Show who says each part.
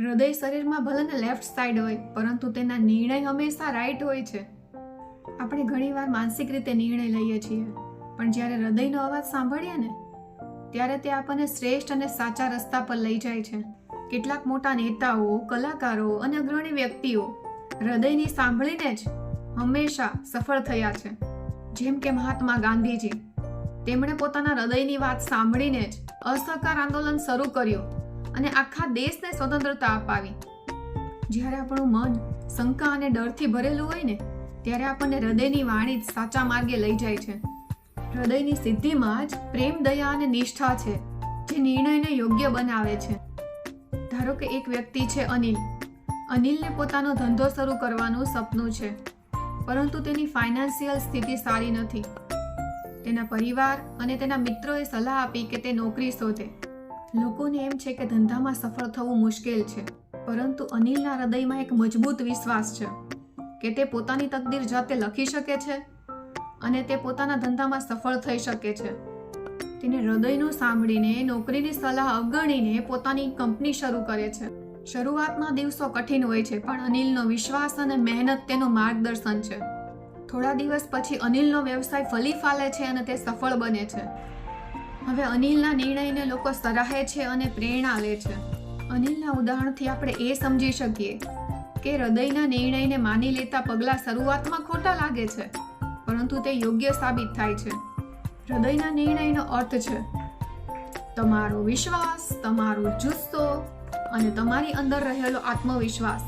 Speaker 1: હૃદય શરીરમાં ભલે ને લેફ્ટ સાઈડ હોય, પરંતુ તેના નિર્ણય હંમેશા રાઈટ હોય છે. આપણે ઘણીવાર માનસિક રીતે નિર્ણય લઈએ છીએ, પણ જ્યારે હૃદયનો અવાજ સાંભળીએ ને, ત્યારે તે આપણને શ્રેષ્ઠ અને સાચા રસ્તા પર લઈ જાય છે. કેટલાક મોટા નેતાઓ, કલાકારો અને અગ્રણી વ્યક્તિઓ હૃદયની સાંભળીને જ હંમેશા સફળ થયા છે. જેમ કે મહાત્મા ગાંધીજી, તેમણે પોતાના હૃદયની વાત સાંભળીને જ અસહકાર આંદોલન શરૂ કર્યું. અને આખા દેશને સ્વતંત્રતા અપાવી. જ્યારે આપણું મન શંકા અને ડરથી ભરેલું હોય ને, ત્યારે આપણને હૃદયની વાણી જ સાચા માર્ગે લઈ જાય છે. હૃદયની સિદ્ધિમાં જ પ્રેમ, દયા અને નિષ્ઠા છે, જે નિર્ણયને યોગ્ય બનાવે છે. ધારો કે એક વ્યક્તિ છે અનિલ. અનિલને પોતાનો ધંધો શરૂ કરવાનું સપનું છે, પરંતુ તેની ફાઇનાન્સિયલ સ્થિતિ સારી નથી. તેના પરિવાર અને તેના મિત્રોએ સલાહ આપી કે તે નોકરી શોધે. લોકોને એમ છે કે ધંધામાં સફળ થવું મુશ્કેલ છે, પરંતુ અનિલના હૃદયમાં એક મજબૂત વિશ્વાસ છે કે તે પોતાની તકદીર જાતે લખી શકે છે અને તે પોતાના ધંધામાં સફળ થઈ શકે છે. તેને હૃદયનું સાંભળીને, નોકરીની સલાહ અવગણીને પોતાની કંપની શરૂ કરે છે. શરૂઆતના દિવસો કઠિન હોય છે, પણ અનિલનો વિશ્વાસ અને મહેનત તેનું માર્ગદર્શન છે. થોડા દિવસ પછી અનિલનો વ્યવસાય ફલી ફાલે છે અને તે સફળ બને છે. હવે અનિલના નિર્ણયને લોકો સરાહે છે અને પ્રેરણા લે છે. અનિલના ઉદાહરણથી આપણે એ સમજી શકીએ કે હૃદયના નિર્ણયને માની લેતા પગલાં શરૂઆતમાં ખોટા લાગે છે, પરંતુ તે યોગ્ય સાબિત થાય છે. હૃદયના નિર્ણયનો અર્થ છે, તમારો વિશ્વાસ, તમારો જુસ્સો અને તમારી અંદર રહેલો આત્મવિશ્વાસ.